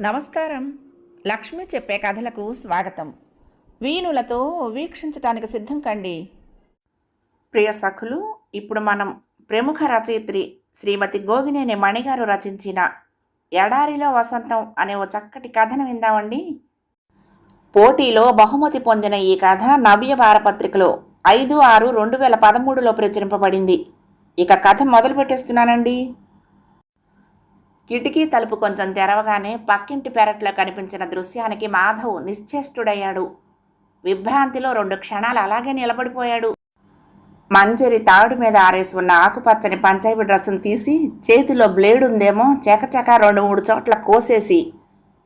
నమస్కారం. లక్ష్మి చెప్పే కథలకు స్వాగతం. వీణులతో వీక్షించటానికి సిద్ధం కండి. ప్రియ సఖులు ఇప్పుడు మనం ప్రముఖ రచయిత్రి శ్రీమతి గోగినేని మణిగారు రచించిన ఎడారిలో వసంతం అనే ఓ చక్కటి కథను విందామండి. పోటీలో బహుమతి పొందిన ఈ కథ నవ్య వారపత్రికలో ఐదు ఆరు రెండు వేల పదమూడులో ప్రచురింపబడింది. ఇక కథ మొదలు పెట్టేస్తున్నానండి కిటికీ తలుపు కొంచెం తెరవగానే పక్కింటి పెరట్లో కనిపించిన దృశ్యానికి మాధవ్ నిశ్చేష్టుడయ్యాడు. విభ్రాంతిలో రెండు క్షణాలు అలాగే నిలబడిపోయాడు. మంజరి తాడు మీద ఆరేసి ఉన్న ఆకుపచ్చని పంచాయతీ డ్రెస్సును తీసి చేతిలో బ్లేడ్ ఉందేమో చెకచక రెండు మూడు చోట్ల కోసేసి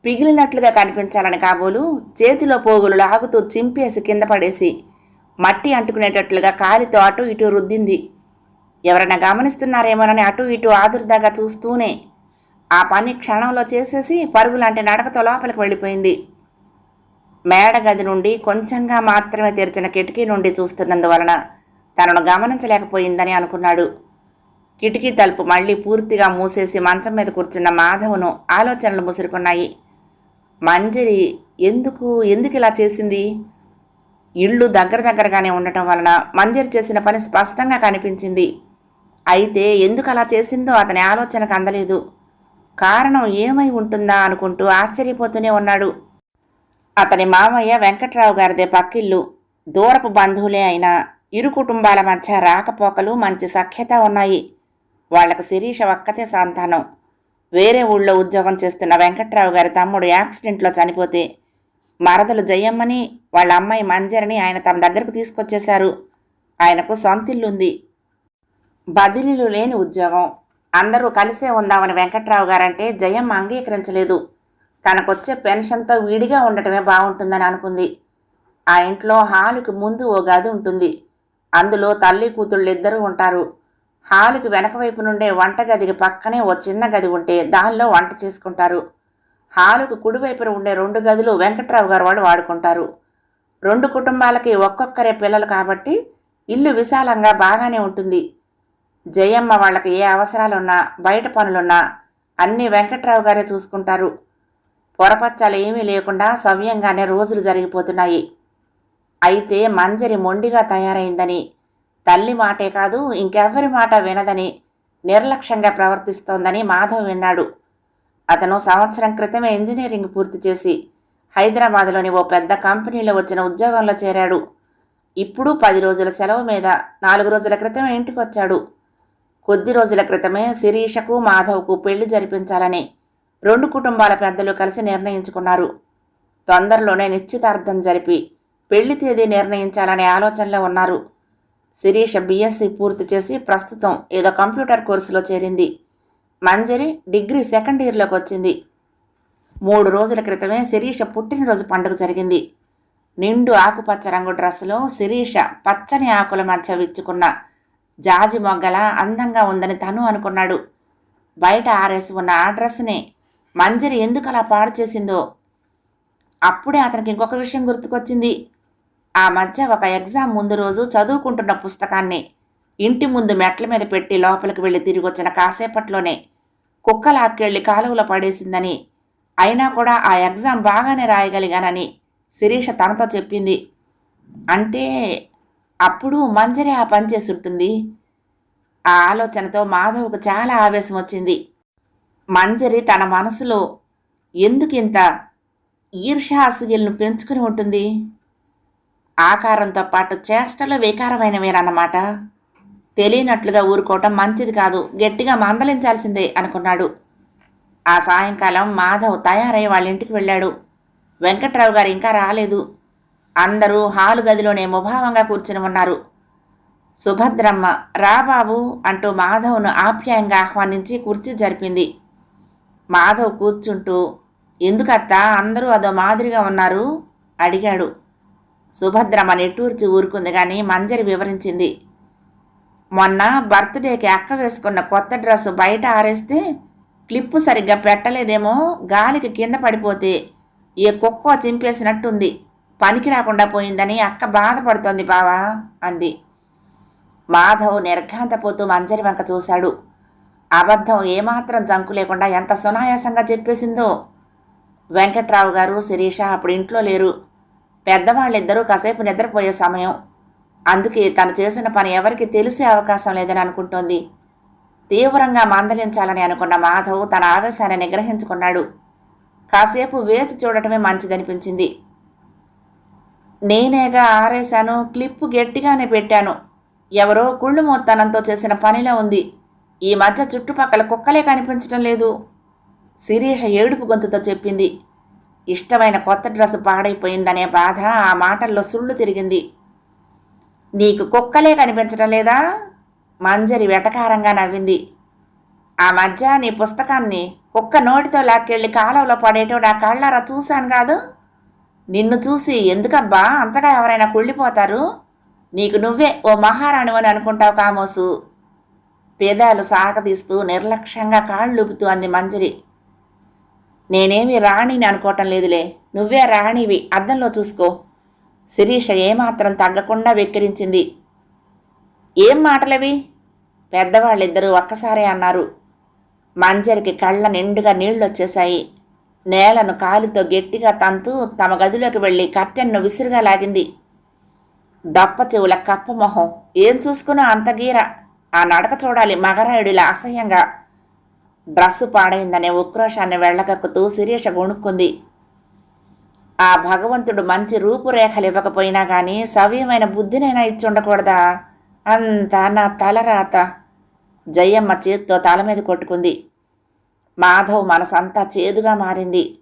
పిగిలినట్లుగా కనిపించాలని కాబోలు చేతిలో పోగులు లాగుతూ చింపేసి కింద పడేసి మట్టి అంటుకునేటట్లుగా కాలితో అటు ఇటు రుద్దింది. ఎవరైనా గమనిస్తున్నారేమోనని అటు ఇటు ఆదుర్దాగా చూస్తూనే ఆ పని క్షణంలో చేసేసి పరుగులాంటి నడకతో లోపలికి వెళ్ళిపోయింది. మేడ గది నుండి కొంచెంగా మాత్రమే తెరిచిన కిటికీ నుండి చూస్తున్నందువలన తనను గమనించలేకపోయిందని అనుకున్నాడు. కిటికీ తలుపు మళ్ళీ పూర్తిగా మూసేసి మంచం మీద కూర్చున్న మాధవ్ను ఆలోచనలు ముసురుకున్నాయి. మంజరి ఎందుకు ఎందుకు ఇలా చేసింది? ఇళ్ళు దగ్గర దగ్గరగానే ఉండటం వలన మంజరి చేసిన పని స్పష్టంగా కనిపించింది. అయితే ఎందుకు అలా చేసిందో అతని ఆలోచనకు అందలేదు. కారణం ఏమై ఉంటుందా అనుకుంటూ ఆశ్చర్యపోతూనే ఉన్నాడు. అతని మామయ్య వెంకట్రావు గారిదే పక్కిల్లు దూరపు బంధువులే అయినా. ఇరు కుటుంబాల మధ్య రాకపోకలు మంచి సఖ్యత ఉన్నాయి. వాళ్ళకు శిరీష ఒక్కతే సంతానం. వేరే ఊళ్ళో ఉద్యోగం చేస్తున్న వెంకట్రావు గారి తమ్ముడు యాక్సిడెంట్లో చనిపోతే మరదలు జయమ్మని వాళ్ళ అమ్మాయి మంజరిని ఆయన తన దగ్గరకు తీసుకొచ్చేశారు. ఆయనకు సొంతిల్లుంది. బదిలీలు లేని ఉద్యోగం. అందరూ కలిసే ఉందామని వెంకట్రావు గారంటే జయమ్మ అంగీకరించలేదు. తనకొచ్చే పెన్షన్తో విడిగా ఉండటమే బాగుంటుందని అనుకుంది. ఆ ఇంట్లో హాలుకి ముందు ఓ గది ఉంటుంది. అందులో తల్లి కూతుళ్ళు ఇద్దరు ఉంటారు. హాలుకి వెనక వైపు నుండే వంటగదికి పక్కనే ఓ చిన్న గది ఉంటే దానిలో వంట చేసుకుంటారు. హాలుకు కుడివైపున ఉండే రెండు గదులు వెంకట్రావు గారు వాళ్ళు వాడుకుంటారు. రెండు కుటుంబాలకి ఒక్కొక్కరే పిల్లలు కాబట్టి ఇల్లు విశాలంగా బాగానే ఉంటుంది. జయమ్మ వాళ్ళకి ఏ అవసరాలున్నా బయట పనులున్నా అన్నీ వెంకట్రావు గారే చూసుకుంటారు. పొరపచ్చాలు ఏమీ లేకుండా సవ్యంగానే రోజులు జరిగిపోతున్నాయి. అయితే మంజరి మొండిగా తయారైందని తల్లి మాటే కాదు ఇంకెవ్వరి మాట వినదని నిర్లక్ష్యంగా ప్రవర్తిస్తోందని మాధవ్ విన్నాడు. అతను సంవత్సరం క్రితమే ఇంజనీరింగ్ పూర్తి చేసి హైదరాబాద్లోని ఓ పెద్ద కంపెనీలో వచ్చిన ఉద్యోగంలో చేరాడు. ఇప్పుడు పది రోజుల సెలవు మీద నాలుగు రోజుల క్రితమే ఇంటికి వచ్చాడు కొద్ది రోజుల క్రితమే శిరీషకు మాధవ్కు పెళ్ళి జరిపించాలని రెండు కుటుంబాల పెద్దలు కలిసి నిర్ణయించుకున్నారు. తొందరలోనే నిశ్చితార్థం జరిపి పెళ్ళి తేదీ నిర్ణయించాలనే ఆలోచనలో ఉన్నారు. శిరీష బీఎస్సీ పూర్తి చేసి ప్రస్తుతం ఏదో కంప్యూటర్ కోర్సులో చేరింది. మంజరి డిగ్రీ సెకండ్ ఇయర్లోకి వచ్చింది. మూడు రోజుల క్రితమే శిరీష పుట్టినరోజు పండుగ జరిగింది. నిండు ఆకుపచ్చ రంగు డ్రెస్సులో శిరీష పచ్చని ఆకుల మధ్య విచ్చుకున్న జాజి మొగ్గల అందంగా ఉందని తను అనుకున్నాడు. బయట ఆరేసి ఉన్న ఆ డ్రెస్సునే మంజరి ఎందుకు అలా పాడు చేసిందో? అప్పుడే అతనికి ఇంకొక విషయం గుర్తుకొచ్చింది. ఆ మధ్య ఒక ఎగ్జామ్ ముందు రోజు చదువుకుంటున్న పుస్తకాన్ని ఇంటి ముందు మెట్ల మీద పెట్టి లోపలికి వెళ్ళి తిరిగి వచ్చిన కాసేపట్లోనే కుక్కలాక్కెళ్ళి కాలువలో పడేసిందని. అయినా కూడా ఆ ఎగ్జామ్ బాగానే రాయగలిగానని శిరీష తనతో చెప్పింది. అంటే అప్పుడు మంజరి ఆ పని చేసి ఉంటుంది ఆ ఆలోచనతో మాధవ్కు చాలా ఆవేశం వచ్చింది మంజరి తన మనసులో ఎందుకు ఇంత ఈర్ష్యాసగిలను పెంచుకుని ఉంటుంది? ఆకారంతో పాటు చేష్టలో వికారమైనవేనన్నమాట. తెలియనట్లుగా ఊరుకోవటం మంచిది కాదు. గట్టిగా మందలించాల్సిందే అనుకున్నాడు. ఆ సాయంకాలం మాధవ్ తయారై వాళ్ళ ఇంటికి వెళ్ళాడు. వెంకట్రావు గారు ఇంకా రాలేదు. అందరూ హాలు గదిలోనే ముభావంగా కూర్చుని ఉన్నారు. సుభద్రమ్మ రా బాబు అంటూ మాధవ్ను ఆప్యాయంగా ఆహ్వానించి కుర్చీ జరిపింది. మాధవ్ కూర్చుంటూ ఎందుకత్తా అందరూ అదో మాదిరిగా ఉన్నారు? అడిగాడు. సుభద్రమ్మ నిట్టూర్చి ఊరుకుంది కానీ మంజరి వివరించింది. మొన్న బర్త్డేకి అక్క వేసుకున్న కొత్త డ్రెస్ బయట ఆరేస్తే క్లిప్పు సరిగ్గా పెట్టలేదేమో గాలికి కింద పడిపోతే ఏ కుక్కో చింపేసినట్టుంది. పనికి రాకుండా పోయిందని అక్క బాధపడుతోంది బావా అంది. మాధవ్ నిర్ఘాంతపోతూ మంజరి వంక చూశాడు. అబద్ధం ఏమాత్రం జంకు లేకుండా ఎంత సునాయాసంగా చెప్పేసిందో. వెంకట్రావు గారు శిరీష అప్పుడు ఇంట్లో లేరు. పెద్దవాళ్ళిద్దరూ కాసేపు నిద్రపోయే సమయం. అందుకే తను చేసిన పని ఎవరికి తెలిసే అవకాశం లేదని అనుకుంటోంది. తీవ్రంగా మందలించాలని అనుకున్న మాధవ్ తన ఆవేశాన్ని నిగ్రహించుకున్నాడు. కాసేపు వేచి చూడటమే మంచిదనిపించింది. నేనేగా ఆరేశాను క్లిప్పు గట్టిగానే పెట్టాను. ఎవరో కుళ్ళు మొత్తనంతో చేసిన పనిలా ఉంది. ఈ మధ్య చుట్టుపక్కల కుక్కలే కనిపించడం లేదు. శిరీష ఏడుపు గొంతుతో చెప్పింది. ఇష్టమైన కొత్త డ్రెస్ పాడైపోయిందనే బాధ ఆ మాటల్లో సుళ్ళు తిరిగింది. నీకు కుక్కలే కనిపించడం లేదా? మంజరి వెటకారంగా నవ్వింది. ఆ మధ్య నీ పుస్తకాన్ని కుక్క నోటితో లాక్కెళ్ళి కాలంలో పడేటో నా కళ్ళారా చూశాను కాదు? నిన్ను చూసి ఎందుకబ్బా అంతగా ఎవరైనా కుళ్ళిపోతారు? నీకు నువ్వే ఓ మహారాణి అని అనుకుంటావు కామోసు. పేదాలు సాగదీస్తూ నిర్లక్ష్యంగా కాళ్ళూపుతూ అంది మంజరి. నేనేమి రాణిని అనుకోవటం లేదులే. నువ్వే రాణివి. అద్దంలో చూసుకో. శిరీష ఏమాత్రం తగ్గకుండా వెక్కిరించింది. ఏం మాటలవి? పెద్దవాళ్ళిద్దరూ ఒక్కసారే అన్నారు. మంజరికి కళ్ళ నిండుగా నీళ్ళొచ్చేశాయి. నేలను కాలితో గట్టిగా తంతూ తమ గదిలోకి వెళ్ళి కట్టెన్ను విసురుగా లాగింది. డప్ప చెవుల కప్ప మొహం. ఏం చూసుకున్నా అంత గీర. ఆ నడక చూడాలి మగరాయుడిలా అసహ్యంగా. డ్రస్సు పాడైందనే ఉక్రోషాన్ని వెళ్ళగక్కుతూ శిరీష గొణుక్కుంది ఆ భగవంతుడు మంచి రూపురేఖలు ఇవ్వకపోయినా గాని సవ్యమైన బుద్ధినైనా ఇచ్చి ఉండకూడదా అంతా నా తలరాత. జయమ్మ చేత్తో తల మీద కొట్టుకుంది. మాధవ్ మనసంతా చేదుగా మారింది.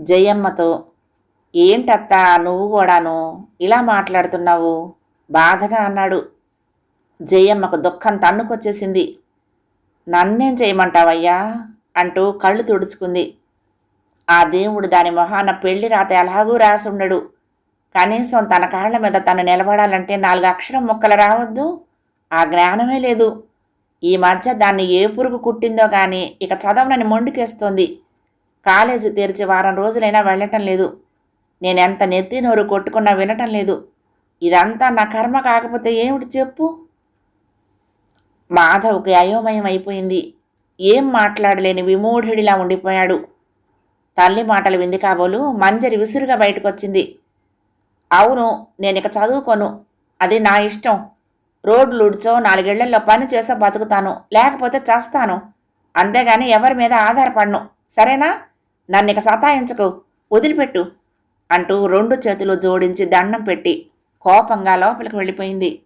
జయమ్మతో ఏంటత్తా నువ్వు కూడాను ఇలా మాట్లాడుతున్నావు? బాధగా అన్నాడు. జయమ్మకు దుఃఖం తన్నుకొచ్చేసింది. నన్నేం చేయమంటావయ్యా? అంటూ కళ్ళు తుడుచుకుంది. ఆ దేవుడు దాని మొహాన పెళ్ళి రాత ఎలాగూ రాసుండడు. కనీసం తన కాళ్ళ మీద తను నిలబడాలంటే నాలుగు అక్షరం ముక్కలు రావద్దు. ఆ జ్ఞానమే లేదు. ఈ మధ్య దాన్ని ఏ పురుగు కుట్టిందో కానీ ఇక చదవనని మొండుకేస్తోంది. కాలేజీ తెరిచి వారం రోజులైనా వెళ్ళటం లేదు. నేనెంత నెత్తి నోరు కొట్టుకున్నా వినటం లేదు. ఇదంతా నా కర్మ కాకపోతే ఏమిటి చెప్పు? మాధవ్కి అయోమయం అయిపోయింది. ఏం మాట్లాడలేని విమూఢుడిలా ఉండిపోయాడు. తల్లి మాటలు వింది కాబోలు మంజరి విసురుగా బయటకొచ్చింది. అవును నేను ఇక చదువుకోను. అది నా ఇష్టం. రోడ్లు ఉడ్చో నాలుగేళ్ళలో పని చేసో బతుకుతాను. లేకపోతే చేస్తాను. అంతేగాని ఎవరి మీద ఆధారపడను. సరేనా? నన్ను ఇక సతాయించకు. వదిలిపెట్టు. అంటూ రెండు చేతులు జోడించి దండం పెట్టి కోపంగా లోపలికి వెళ్ళిపోయింది.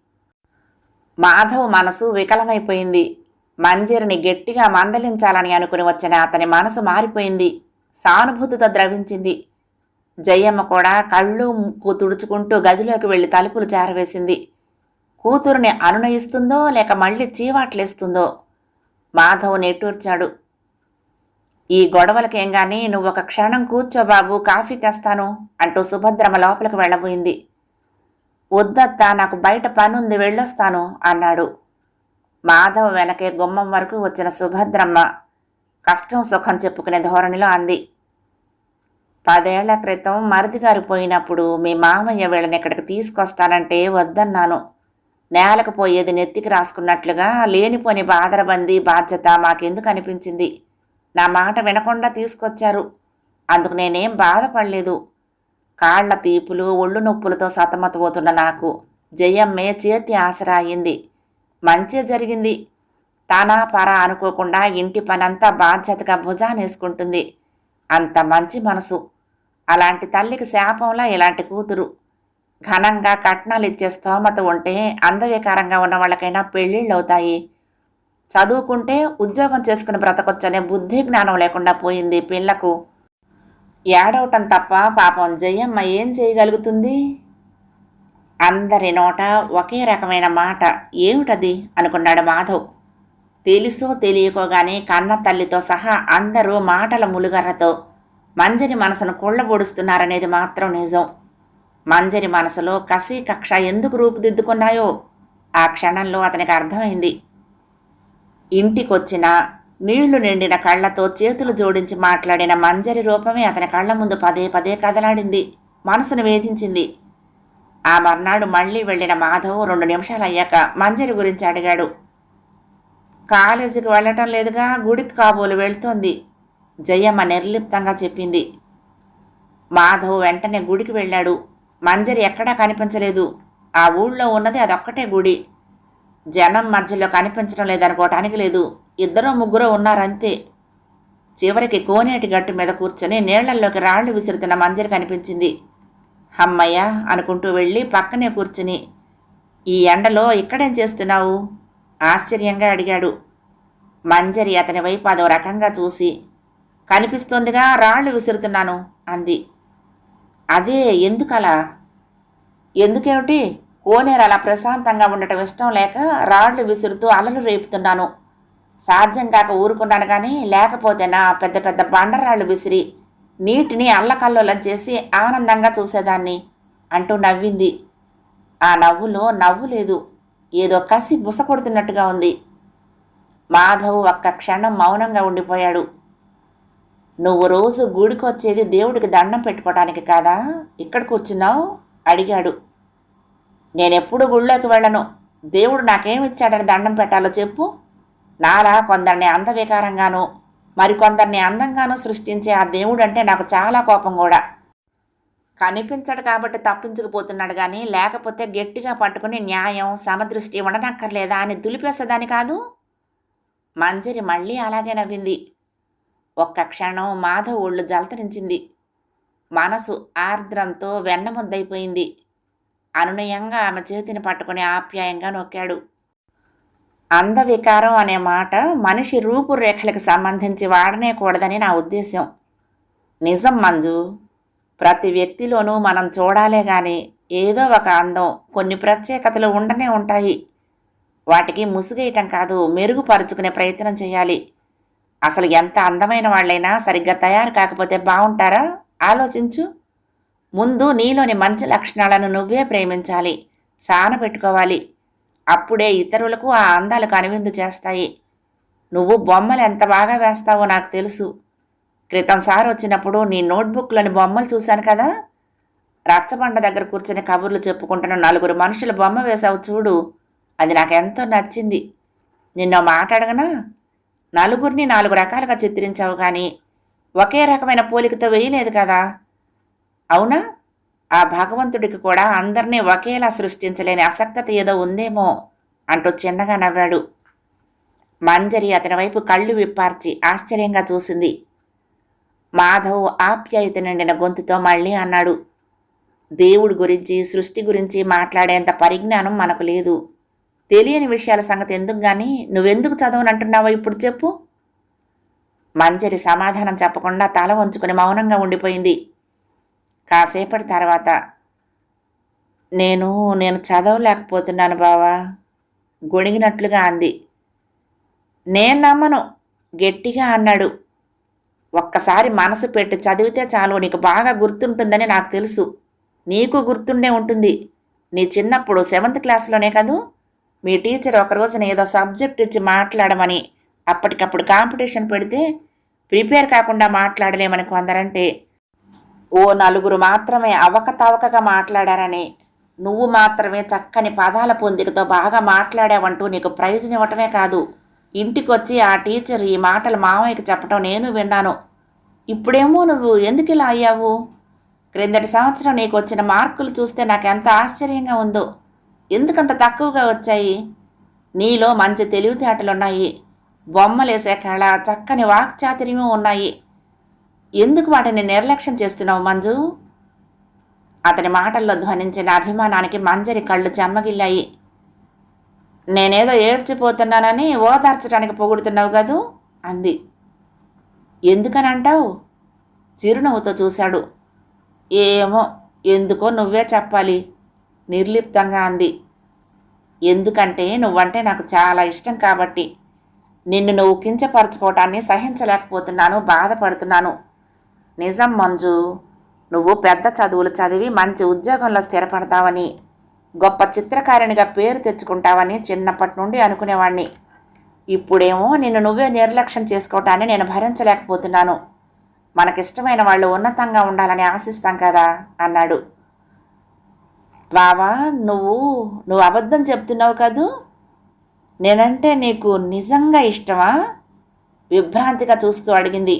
మాధవ్ మనసు వికలమైపోయింది. మంజరిని గట్టిగా మందలించాలని అనుకుని వచ్చిన అతని మనసు మారిపోయింది. సానుభూతితో ద్రవించింది. జయమ్మ కూడా కళ్ళు ముక్కు తుడుచుకుంటూ గదిలోకి వెళ్ళి తలుపులు చేరవేసింది కూతురుని అనునయిస్తుందో లేక మళ్ళీ చీవాట్లేస్తుందో? మాధవ్ నెట్టూర్చాడు ఈ గొడవలకేం గాని నువ్వు ఒక క్షణం కూర్చో బాబు కాఫీ తెస్తాను అంటూ సుభద్రమ్మ లోపలికి వెళ్ళబోయింది. వద్దత్తా నాకు బయట పనుంది వెళ్ళొస్తాను అన్నాడు. మాధవ్ వెనకే గుమ్మం వరకు వచ్చిన సుభద్రమ్మ కష్టం సుఖం చెప్పుకునే ధోరణిలో అంది. పదేళ్ళ క్రితం మరిది పోయినప్పుడు మీ మామయ్య వీళ్ళని ఇక్కడికి తీసుకొస్తానంటే వద్దన్నాను. నేలకు పోయేది నెత్తికి రాసుకున్నట్లుగా లేనిపోని బాదరబంది బాధ్యత మాకెందుకు అనిపించింది? నా మాట వినకుండా తీసుకొచ్చారు. అందుకు నేనేం బాధపడలేదు. కాళ్ళ తీపులు ఒళ్ళు నొప్పులతో సతమతమవుతున్న నాకు జయమ్మే చేతి ఆసరా అయింది మంచి జరిగింది. తానా పరా అనుకోకుండా ఇంటి పనంతా బాధ్యతగా భుజానేసుకుంటుంది. అంత మంచి మనసు. అలాంటి తల్లికి శాపంలా ఇలాంటి కూతురు. ఘనంగా కట్నాలు ఇచ్చే స్తోమత ఉంటే అందవికారంగా ఉన్న వాళ్ళకైనా పెళ్ళిళ్ళు అవుతాయి. చదువుకుంటే ఉద్యోగం చేసుకుని బ్రతకొచ్చనే బుద్ధి జ్ఞానం లేకుండా పోయింది పిల్లకు. ఏడవటం తప్ప పాపం జయమ్మ ఏం చేయగలుగుతుంది? అందరి నోట ఒకే రకమైన మాట ఏమిటది? అనుకున్నాడు మాధవ్. తెలుసో తెలియకోగానే కన్న తల్లితో సహా అందరూ మాటల ములుగర్రతో మంజరి మనసును కుళ్ళబొడుస్తున్నారనేది మాత్రం నిజం. మంజరి మనసులో కసి కక్ష ఎందుకు రూపుదిద్దుకున్నాయో ఆ క్షణంలో అతనికి అర్థమైంది. ఇంటికొచ్చిన నీళ్ళు నిండిన కళ్ళతో చేతులు జోడించి మాట్లాడిన మంజరి రూపమే అతని కళ్ళ ముందు పదే పదే కదలాడింది మనసును వేధించింది. ఆ మర్నాడు మళ్ళీ వెళ్ళిన మాధవ్ రెండు నిమిషాలు అయ్యాక మంజరి గురించి అడిగాడు. కాలేజీకి వెళ్ళటం లేదుగా గుడికి కాబోలు వెళ్తోంది జయమ్మ నిర్లిప్తంగా చెప్పింది. మాధవ్ వెంటనే గుడికి వెళ్ళాడు. మంజరి ఎక్కడా కనిపించలేదు. ఆ ఊళ్ళో ఉన్నది అదొక్కటే గుడి. జనం మధ్యలో కనిపించడం లేదనుకోవటానికి లేదు. ఇద్దరు ముగ్గురు ఉన్నారంతే. చివరికి కోనేటి గట్టు మీద కూర్చొని నీళ్ళల్లోకి రాళ్ళు విసురుతున్న మంజరి కనిపించింది. అమ్మయ్య అనుకుంటూ వెళ్ళి పక్కనే కూర్చుని ఈ ఎండలో ఇక్కడేం చేస్తున్నావు? ఆశ్చర్యంగా అడిగాడు. మంజరి అతని వైపు అదో రకంగా చూసి కనిపిస్తోందిగా రాళ్ళు విసురుతున్నాను అంది. అదే ఎందుకలా? ఎందుకేమిటి? కోనేరు అలా ప్రశాంతంగా ఉండటం ఇష్టం లేక రాళ్ళు విసురుతూ అలలు రేపుతున్నాను. సాధ్యం కాక ఊరుకున్నాను కానీ లేకపోతే నా పెద్ద పెద్ద బండరాళ్ళు విసిరి నీటిని అల్లకల్లోలం చేసి ఆనందంగా చూసేదాన్ని అంటూ నవ్వింది. ఆ నవ్వులో నవ్వు లేదు. ఏదో కసి బుస కొడుతున్నట్టుగా ఉంది. మాధవ్ ఒక్క క్షణం మౌనంగా ఉండిపోయాడు. నువ్వు రోజు గుడికొచ్చేది దేవుడికి దండం పెట్టుకోవడానికి కాదా? ఇక్కడ కూర్చున్నావు? అడిగాడు. నేనెప్పుడు గుళ్ళోకి వెళ్ళను. దేవుడు నాకేమిచ్చాడని దండం పెట్టాలో చెప్పు. నాలా కొందరిని అందవికారంగాను మరికొందరిని అందంగానూ సృష్టించే ఆ దేవుడు అంటే నాకు చాలా కోపం కూడా. కనిపించడు కాబట్టి తప్పించకపోతున్నాడు కానీ లేకపోతే గట్టిగా పట్టుకుని న్యాయం సమదృష్టి ఉండనక్కర్లేదా అని దులిపేసేదాని కాదు? మంజరి మళ్ళీ అలాగే నవ్వింది. ఒక్క క్షణం మాధవ్ ఒళ్ళు జలతరించింది. మనసు ఆర్ద్రంతో వెన్నముద్దైపోయింది అనునయంగా ఆమె చేతిని పట్టుకుని ఆప్యాయంగా నొక్కాడు. అందవికారం అనే మాట మనిషి రూపురేఖలకు సంబంధించి వాడనే కూడదని నా ఉద్దేశం నిజం మంజు ప్రతి వ్యక్తిలోనూ మనం చూడాలే కానీ ఏదో ఒక అందం కొన్ని ప్రత్యేకతలు ఉండనే ఉంటాయి. వాటికి ముసుగేయటం కాదు మెరుగుపరుచుకునే ప్రయత్నం చేయాలి. అసలు ఎంత అందమైన వాళ్ళైనా సరిగ్గా తయారు కాకపోతే బాగుంటారా? ఆలోచించు. ముందు నీలోని మంచి లక్షణాలను నువ్వే ప్రేమించాలి. సాన పెట్టుకోవాలి. అప్పుడే ఇతరులకు ఆ అందాలు కనువిందు చేస్తాయి. నువ్వు బొమ్మలు ఎంత బాగా వేస్తావో నాకు తెలుసు. క్రితం సార్ వచ్చినప్పుడు నీ నోట్బుక్లోని బొమ్మలు చూశాను కదా? రచ్చబండ దగ్గర కూర్చొని కబుర్లు చెప్పుకుంటున్న నలుగురు మనుషుల బొమ్మ వేశావు చూడు. అది నాకెంతో నచ్చింది. నిన్న మాట్లాడగనా? నలుగురిని నాలుగు రకాలుగా చిత్రించావు కానీ ఒకే రకమైన పోలికతో వేయలేదు కదా. అవునా? ఆ భగవంతుడికి కూడా అందరినీ ఒకేలా సృష్టించలేని అసక్తత ఏదో ఉందేమో అంటూ చిన్నగా నవ్వాడు. మంజరి అతని వైపు కళ్ళు విప్పార్చి ఆశ్చర్యంగా చూసింది. మాధవ్ ఆప్యాయత నిండిన గొంతుతో మళ్ళీ అన్నాడు. దేవుడి గురించి సృష్టి గురించి మాట్లాడేంత పరిజ్ఞానం మనకు లేదు. తెలియని విషయాల సంగతి ఎందుకు కానీ నువ్వెందుకు చదవనంటున్నావో ఇప్పుడు చెప్పు. మంజరి సమాధానం చెప్పకుండా తల వంచుకుని మౌనంగా ఉండిపోయింది. కాసేపటి తర్వాత నేను నేను చదవలేకపోతున్నాను బావా గొణిగినట్లుగా అంది. నేను నమ్మను గట్టిగా అన్నాడు. ఒక్కసారి మనసు పెట్టి చదివితే చాలు నీకు బాగా గుర్తుంటుందని నాకు తెలుసు. నీకు గుర్తుండే ఉంటుంది. నీ చిన్నప్పుడు సెవెంత్ క్లాస్లోనే కదూ? మీ టీచర్ ఒక రోజున ఏదో సబ్జెక్ట్ ఇచ్చి మాట్లాడమని అప్పటికప్పుడు కాంపిటీషన్ పెడితే ప్రిపేర్ కాకుండా మాట్లాడలేమని కొందరంటే ఓ నలుగురు మాత్రమే అవకతవకగా మాట్లాడారని నువ్వు మాత్రమే చక్కని పదాల పొందికతో బాగా మాట్లాడావంటూ నీకు ప్రైజ్నివ్వటమే కాదు. ఇంటికొచ్చి ఆ టీచర్ ఈ మాటలు మామయ్యకి చెప్పటం నేను విన్నాను. ఇప్పుడేమో నువ్వు ఎందుకు ఇలా అయ్యావు? క్రిందటి సంవత్సరం నీకు వచ్చిన మార్కులు చూస్తే నాకు ఎంత ఆశ్చర్యంగా ఉందో. ఎందుకంత తక్కువగా వచ్చాయి? నీలో మంచి తెలివితేటలున్నాయి. బొమ్మలేసే కళ చక్కని వాక్చాతుర్యము ఉన్నాయి. ఎందుకు వాటిని నిర్లక్ష్యం చేస్తున్నావు మంజు? అతని మాటల్లో ధ్వనించిన అభిమానానికి మంజరి కళ్ళు చెమ్మగిల్లాయి. నేనేదో ఏడ్చిపోతున్నానని ఓదార్చడానికి పొగుడుతున్నావు కదూ? అంది. ఎందుకని అంటావు చిరునవ్వుతో చూశాడు. ఏమో ఎందుకో నువ్వే చెప్పాలి. నిర్లిప్తంగా అంది. ఎందుకంటే నువ్వంటే నాకు చాలా ఇష్టం కాబట్టి నిన్ను నువ్వు కించపరచుకోవటాన్ని సహించలేకపోతున్నాను బాధపడుతున్నాను. నిజం మంజు నువ్వు పెద్ద చదువులు చదివి మంచి ఉద్యోగంలో స్థిరపడతావని గొప్ప చిత్రకారిణిగా పేరు తెచ్చుకుంటావని చిన్నప్పటి నుండి అనుకునేవాణ్ణి. ఇప్పుడేమో నిన్ను నువ్వే నిర్లక్ష్యం చేసుకోవటాన్ని నేను భరించలేకపోతున్నాను. మనకిష్టమైన వాళ్ళు ఉన్నతంగా ఉండాలని ఆశిస్తాం కదా అన్నాడు. బావా నువ్వు నువ్వు అబద్ధం చెప్తున్నావు కదూ? నేనంటే నీకు నిజంగా ఇష్టమా? విభ్రాంతిగా చూస్తూ అడిగింది.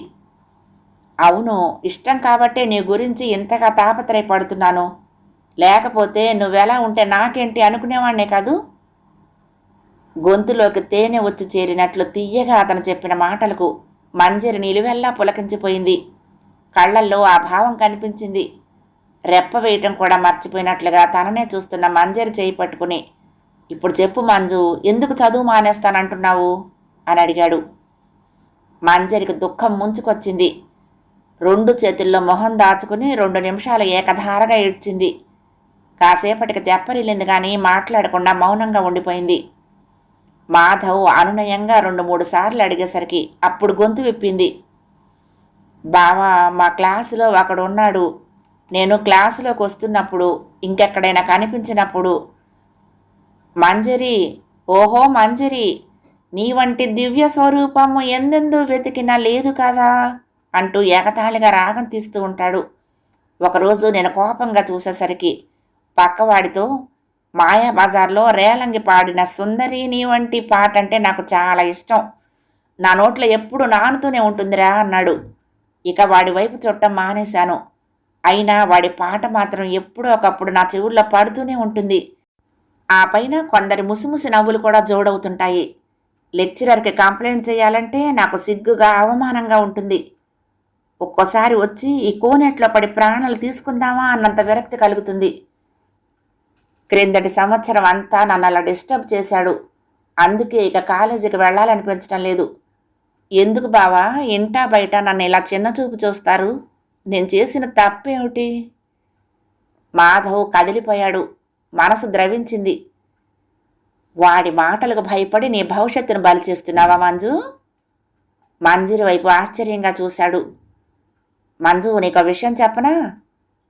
అవును ఇష్టం కాబట్టే నీ గురించి ఇంతగా తాపత్రయపడుతున్నాను. లేకపోతే నువ్వెలా ఉంటే నాకేంటి అనుకునేవాణ్ణే కాదు? గొంతులోకి తేనె వచ్చి చేరినట్లు తీయగా అతను చెప్పిన మాటలకు మంజరి నిలువెల్లా పులకించిపోయింది. కళ్ళల్లో ఆ భావం కనిపించింది. రెప్ప వేయటం కూడా మర్చిపోయినట్లుగా తననే చూస్తున్న మంజరి చేయి పట్టుకుని ఇప్పుడు చెప్పు మంజు ఎందుకు చదువు మానేస్తానంటున్నావు? అని అడిగాడు. మంజరికి దుఃఖం ముంచుకొచ్చింది. రెండు చేతుల్లో మొహం దాచుకుని రెండు నిమిషాలు ఏకధారగా ఏడ్చింది. కాసేపటికి తెప్పరిల్లింది కానీ మాట్లాడకుండా మౌనంగా ఉండిపోయింది. మాధవ్ అనునయంగా రెండు మూడు సార్లు అడిగేసరికి అప్పుడు గొంతు విప్పింది. బావా మా క్లాసులో ఒకడున్నాడు నేను క్లాసులోకి వస్తున్నప్పుడు ఇంకెక్కడైనా కనిపించినప్పుడు మంజరి ఓహో మంజరి నీ వంటి దివ్య స్వరూపము ఎందెందు వెతికినా లేదు కదా? అంటూ ఎగతాళిగా రాగం తీస్తూ ఉంటాడు. ఒకరోజు నేను కోపంగా చూసేసరికి పక్కవాడితో మాయా బజార్లో రేలంగి పాడిన సుందరి నీ వంటి పాట అంటే నాకు చాలా ఇష్టం. నా నోట్లో ఎప్పుడు నానుతూనే ఉంటుందిరా అన్నాడు. ఇక వాడి వైపు చుట్టం మానేశాను. అయినా వాడి పాట మాత్రం ఎప్పుడో ఒకప్పుడు నా చెవుల్లో పడుతూనే ఉంటుంది. ఆ పైన కొందరి ముసిముసి నవ్వులు కూడా జోడవుతుంటాయి. లెక్చరర్కి కంప్లైంట్ చేయాలంటే నాకు సిగ్గుగా అవమానంగా ఉంటుంది. ఒక్కోసారి వచ్చి ఈ కోనేట్లో పడి ప్రాణాలు తీసుకుందామా అన్నంత విరక్తి కలుగుతుంది. క్రిందటి సంవత్సరం అంతా నన్ను అలా డిస్టర్బ్ చేశాడు. అందుకే ఇక కాలేజీకి వెళ్ళాలనిపించడం లేదు. ఎందుకు బావా? ఇంటా బయట నన్ను ఇలా చిన్న చూపు చూస్తారు? నేను చేసిన తప్పేమిటి? మాధవ్ కదిలిపోయాడు. మనసు ద్రవించింది. వాడి మాటలకు భయపడి నీ భవిష్యత్తును బలి చేస్తున్నావా మంజు? మంజురి వైపు ఆశ్చర్యంగా చూశాడు. మంజు నీకు విషయం చెప్పనా?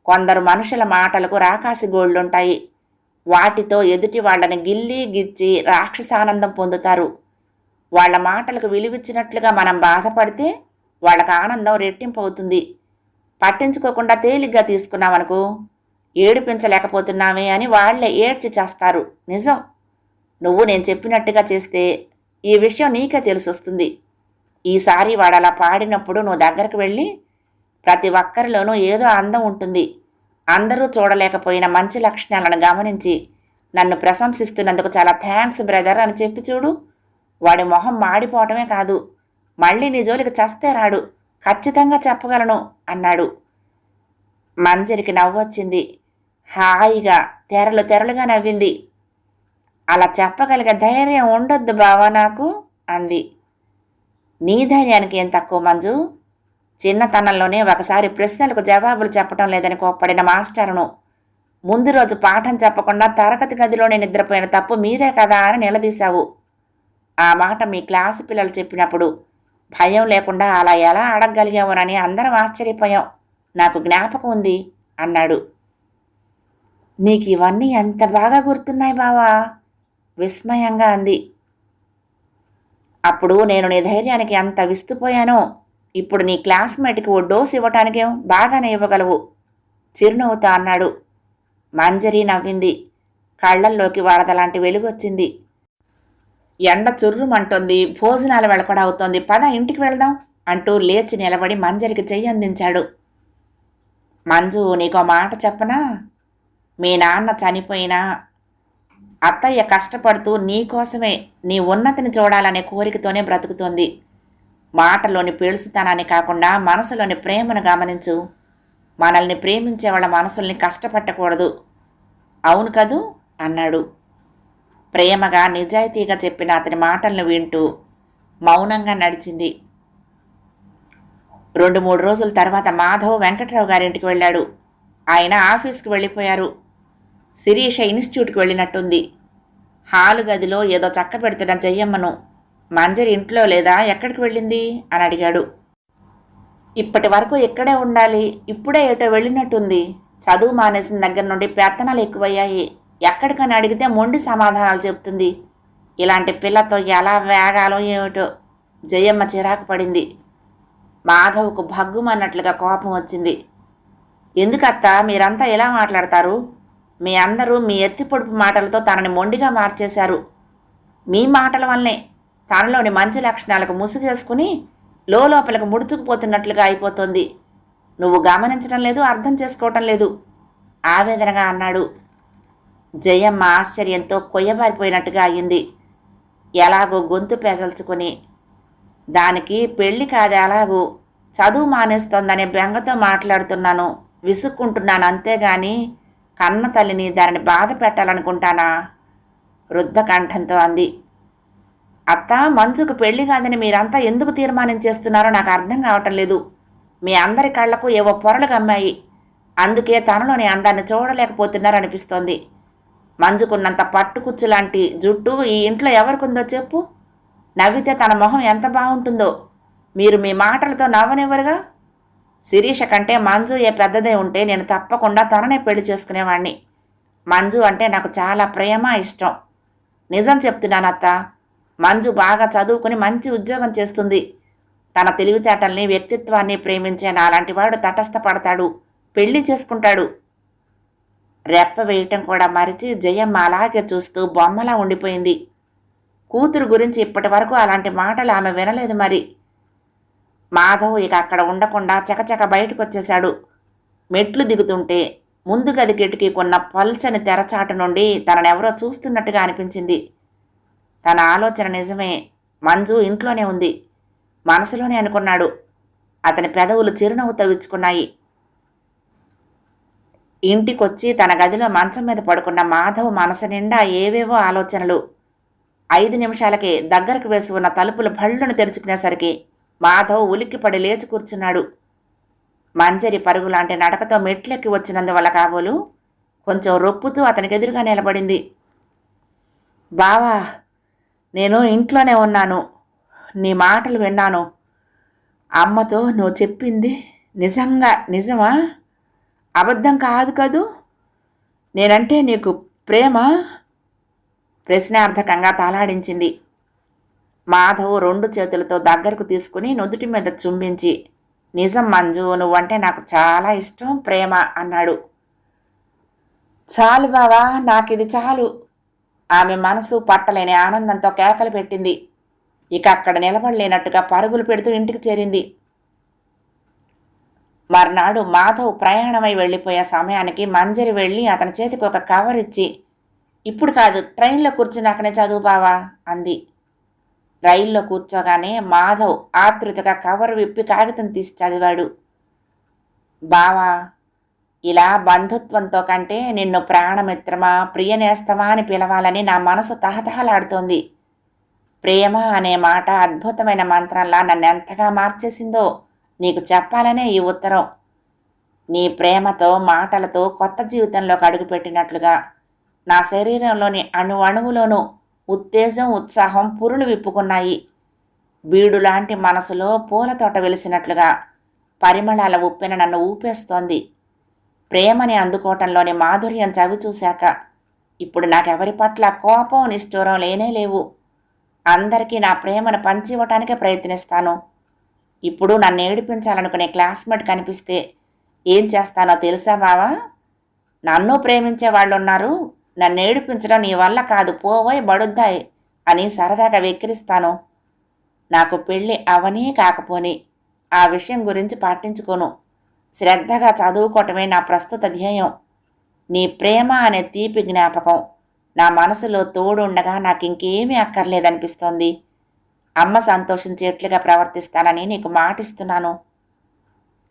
కొందరు మనుషుల మాటలకు రాకాసి గోళ్ళుంటాయి. వాటితో ఎదుటి వాళ్ళని గిల్లి గిచ్చి రాక్షసానందం పొందుతారు. వాళ్ళ మాటలకు విలువిచ్చినట్లుగా మనం బాధపడితే వాళ్ళకి ఆనందం రెట్టింపు అవుతుంది పట్టించుకోకుండా తేలిగ్గా తీసుకున్నామనుకో ఏడిపించలేకపోతున్నామే అని వాళ్ళే ఏడ్చి చేస్తారు. నిజం. నువ్వు నేను చెప్పినట్టుగా చేస్తే ఈ విషయం నీకే తెలిసొస్తుంది. ఈసారి వాడు అలా పాడినప్పుడు నువ్వు దగ్గరకు వెళ్ళి ప్రతి ఒక్కరిలోనూ ఏదో అందం ఉంటుంది. అందరూ చూడలేకపోయిన మంచి లక్షణాలను గమనించి నన్ను ప్రశంసిస్తున్నందుకు చాలా థ్యాంక్స్ బ్రదర్ అని చెప్పి చూడు. వాడి మొహం మాడిపోవటమే కాదు. మళ్ళీ నీ జోలికి చస్తే రాడు. ఖచ్చితంగా చెప్పగలను అన్నాడు. మంజరికి నవ్వొచ్చింది హాయిగా తెరలు తెరలుగా నవ్వింది. అలా చెప్పగలిగే ధైర్యం ఉండొద్దు బావా నాకు అంది. నీ ధైర్యానికి ఏం తక్కువ మంజు? చిన్నతనంలోనే ఒకసారి ప్రశ్నలకు జవాబులు చెప్పడం లేదని కోప్పడిన మాస్టరును. ముందు రోజు పాఠం చెప్పకుండా తరగతి గదిలోనే నిద్రపోయిన తప్పు మీరే కదా అని నిలదీశావు. ఆ మాట మీ క్లాసు పిల్లలు చెప్పినప్పుడు భయం లేకుండా అలా ఎలా అడగగలిగావునని అందరం ఆశ్చర్యపోయాం. నాకు జ్ఞాపకం ఉంది అన్నాడు. నీకు ఇవన్నీ ఎంత బాగా గుర్తున్నాయి బావా? విస్మయంగా అంది. అప్పుడు నేను నీ ధైర్యానికి అంత విస్తుపోయానో ఇప్పుడు నీ క్లాస్మేట్కి ఓ డోస్ ఇవ్వటానికే బాగానే ఇవ్వగలవు చిరునవ్వుతా అన్నాడు. మంజరి నవ్వింది. కళ్ళల్లోకి వరదలాంటి వెలుగొచ్చింది. ఎండ చుర్రుమంటోంది భోజనాల వేళ కూడా అవుతోంది. పద ఇంటికి వెళ్దాం అంటూ లేచి నిలబడి మంజరికి చెయ్యి అందించాడు. మంజు నీకో మాట చెప్పనా? మీ నాన్న చనిపోయినా అత్తయ్య కష్టపడుతూ నీ కోసమే నీ ఉన్నతిని చూడాలనే కోరికతోనే బ్రతుకుతోంది. మాటలోని పేలుసుతనాన్ని కాకుండా మనసులోని ప్రేమను గమనించు. మనల్ని ప్రేమించే వాళ్ళ మనసుల్ని కష్టపెట్టకూడదు. అవును కదూ? అన్నాడు. ప్రేమగా నిజాయితీగా చెప్పిన అతని మాటలను వింటూ మౌనంగా నడిచింది. రెండు మూడు రోజుల తర్వాత మాధవ్ వెంకట్రావు గారింటికి వెళ్ళాడు. ఆయన ఆఫీస్కి వెళ్ళిపోయారు. శిరీష ఇన్స్టిట్యూట్కి వెళ్ళినట్టుంది. హాలు గదిలో ఏదో చక్క పెడుతున్న జయ్యమ్మను మంజరి ఇంట్లో లేదా? ఎక్కడికి వెళ్ళింది? అని అడిగాడు. ఇప్పటి వరకు ఇక్కడే ఉండాలి. ఇప్పుడే ఏటో వెళ్ళినట్టుంది. చదువు మానేసిన దగ్గర నుండి పెత్తనాలు ఎక్కువయ్యాయి. ఎక్కడికని అడిగితే మొండి సమాధానాలు చెప్తుంది. ఇలాంటి పిల్లతో ఎలా వేగాలో ఏమిటో జయమ్మ చిరాకు పడింది. మాధవ్కు భగ్గుమన్నట్లుగా కోపం వచ్చింది. ఎందుకత్త మీరంతా ఎలా మాట్లాడతారు? మీ అందరూ మీ ఎత్తి పొడుపు మాటలతో తనని మొండిగా మార్చేశారు. మీ మాటల వల్లనే తనలోని మంచి లక్షణాలకు ముసుగేసుకుని లోపలకు ముడుచుకుపోతున్నట్లుగా అయిపోతుంది. నువ్వు గమనించడం లేదు అర్థం చేసుకోవటం లేదు. ఆవేదనగా అన్నాడు. జయమ్మ ఆశ్చర్యంతో కొయ్యబారిపోయినట్టుగా అయింది. ఎలాగో గొంతు పెగల్చుకుని దానికి పెళ్ళి కాదు ఎలాగూ చదువు మానేస్తోందనే బెంగతో మాట్లాడుతున్నాను. విసుక్కుంటున్నాను అంతేగాని కన్న తల్లిని దానిని బాధ పెట్టాలనుకుంటానా? వృద్ధ కంఠంతో అంది. అత్త మంచుకు పెళ్ళి కాదని మీరంతా ఎందుకు తీర్మానం చేస్తున్నారో నాకు అర్థం కావటం లేదు. మీ అందరి కళ్ళకు ఏవో పొరలు గమ్మాయి అందుకే తనలోని అందాన్ని చూడలేకపోతున్నారనిపిస్తోంది. మంజుకున్నంత పట్టుకుచ్చు లాంటి జుట్టు ఈ ఇంట్లో ఎవరికుందో చెప్పు. నవ్వితే తన మొహం ఎంత బాగుంటుందో. మీరు మీ మాటలతో నవ్వనివ్వరుగా? శిరీష కంటే మంజు ఏ పెద్దదే ఉంటే నేను తప్పకుండా తననే పెళ్ళి చేసుకునేవాణ్ణి. మంజు అంటే నాకు చాలా ప్రేమ ఇష్టం. నిజం చెప్తున్నాను అత్త మంజు బాగా చదువుకుని మంచి ఉద్యోగం చేస్తుంది. తన తెలివితేటల్ని వ్యక్తిత్వాన్ని ప్రేమించే నాలాంటి వాడు తటస్థపడతాడు. పెళ్ళి చేసుకుంటాడు. రెప్ప వేయటం కూడా మరిచి జయమ్మ అలాగే చూస్తూ బొమ్మలా ఉండిపోయింది. కూతురు గురించి ఇప్పటి వరకు అలాంటి మాటలు ఆమె వినలేదు మరి. మాధవ్ ఇక అక్కడ ఉండకుండా చకచక బయటకు వచ్చేశాడు మెట్లు దిగుతుంటే ముందు గది కిటికీ కొన్న పల్చని తెరచాటు నుండి తననెవరో చూస్తున్నట్టుగా అనిపించింది. తన ఆలోచన నిజమే. మంజు ఇంట్లోనే ఉంది. మనసులోనే అనుకున్నాడు. అతని పెదవులు చిరునవ్వు తవ్వించుకున్నాయి ఇంటికొచ్చి తన గదిలో మంచం మీద పడుకున్న మాధవ్ మనసు నిండా ఏవేవో ఆలోచనలు. ఐదు నిమిషాలకే దగ్గరకు వేసి ఉన్న తలుపులు భళ్ళును తెరుచుకునేసరికి మాధవ్ ఉలిక్కిపడి లేచి కూర్చున్నాడు. మంజరి పరుగులాంటి నడకతో మెట్లెక్కి వచ్చినందువల్ల కాబోలు కొంచెం రొప్పుతూ అతనికి ఎదురుగా నిలబడింది. బావా నేను ఇంట్లోనే ఉన్నాను. నీ మాటలు విన్నాను. అమ్మతో నువ్వు చెప్పింది నిజంగా నిజమా? అబద్ధం కాదు కదూ? నేనంటే నీకు ప్రేమ? ప్రశ్నార్థకంగా తలాడించింది. మాధవ్ రెండు చేతులతో దగ్గరకు తీసుకుని నుదుటి మీద చుంబించి నిజం మంజు నువ్వంటే నాకు చాలా ఇష్టం ప్రేమ అన్నాడు. చాలు బావా నాకిది చాలు ఆమె మనసు పట్టలేని ఆనందంతో కేకలు పెట్టింది. ఇక అక్కడ నిలబడలేనట్టుగా పరుగులు పెడుతూ ఇంటికి చేరింది. మర్నాడు మాధవ్ ప్రయాణమై వెళ్ళిపోయే సమయానికి మంజరి వెళ్ళి అతని చేతికి ఒక కవర్ ఇచ్చి ఇప్పుడు కాదు ట్రైన్లో కూర్చున్నాకనే చదువు బావా అంది. రైల్లో కూర్చోగానే మాధవ్ ఆతృతగా కవర్ విప్పి కాగితం తీసి చదివాడు. బావా ఇలా బంధుత్వంతో కంటే నిన్ను ప్రాణమిత్రమా ప్రియనేస్తమా అని పిలవాలని నా మనసు తహతహలాడుతోంది. ప్రేమ అనే మాట అద్భుతమైన మంత్రంలా నన్ను ఎంతగా మార్చేసిందో నీకు చెప్పాలనే ఈ ఉత్తరం. నీ ప్రేమతో మాటలతో కొత్త జీవితంలోకి అడుగుపెట్టినట్లుగా నా శరీరంలోని అణు అణువులోనూ ఉత్తేజం ఉత్సాహం పురులు విప్పుకున్నాయి. బీడులాంటి మనసులో పూల తోట వెలిసినట్లుగా పరిమళాల ఉప్పెన నన్ను ఊపేస్తోంది. ప్రేమని అందుకోవటంలోని మాధుర్యం చవి చూశాక ఇప్పుడు నాకెవరి పట్ల కోపం నిష్ఠూరం లేనే లేవు. అందరికీ నా ప్రేమను పంచివ్వటానికే ప్రయత్నిస్తాను. ఇప్పుడు నన్ను ఏడిపించాలనుకునే క్లాస్మేట్ కనిపిస్తే ఏం చేస్తానో తెలుసా బావా? నన్ను ప్రేమించే వాళ్ళు ఉన్నారు నన్ను ఏడిపించడం నీ వల్ల కాదు. పోవోయ్ బడుద్దాయి అని సరదాగా వెక్కిరిస్తాను. నాకు పెళ్ళి అవనీ కాకపోని ఆ విషయం గురించి పట్టించుకోను శ్రద్ధగా చదువుకోవటమే నా ప్రస్తుత ధ్యేయం. నీ ప్రేమ అనే తీపి జ్ఞాపకం నా మనసులో తోడుండగా నాకు ఇంకేమీ అక్కర్లేదనిపిస్తోంది. అమ్మ సంతోషించేట్లుగా ప్రవర్తిస్తానని నీకు మాటిస్తున్నాను.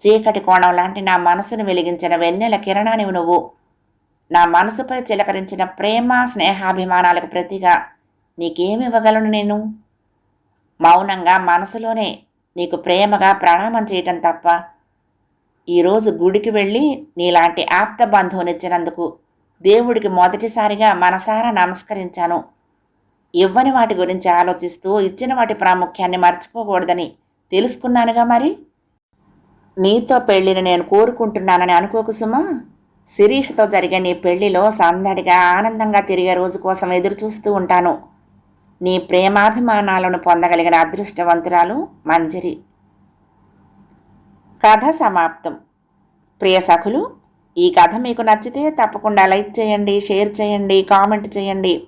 చీకటి కోణం లాంటి నా మనసును వెలిగించిన వెన్నెల కిరణానివి నువ్వు. నా మనసుపై చిలకరించిన ప్రేమ స్నేహాభిమానాలకు ప్రతిగా నీకేమివ్వగలను నేను? మౌనంగా మనసులోనే నీకు ప్రేమగా ప్రణామం చేయటం తప్ప ఈరోజు గుడికి వెళ్ళి నీలాంటి ఆప్త బంధువునిచ్చినందుకు దేవుడికి మొదటిసారిగా మనసారా నమస్కరించాను. ఇవ్వని వాటి గురించి ఆలోచిస్తూ ఇచ్చిన వాటి ప్రాముఖ్యాన్ని మర్చిపోకూడదని తెలుసుకున్నానుగా మరి? నీతో పెళ్ళిని నేను కోరుకుంటున్నానని అనుకోకు సుమా. శిరీష్తో జరిగే నీ పెళ్ళిలో సందడిగా ఆనందంగా తిరిగే రోజు కోసం ఎదురు చూస్తూ ఉంటాను. నీ ప్రేమాభిమానాలను పొందగలిగిన అదృష్టవంతురాలు మంజరి. కథ సమాప్తం. ప్రియ సఖులు ఈ కథ మీకు నచ్చితే తప్పకుండా లైక్ చేయండి షేర్ చేయండి కామెంట్ చేయండి.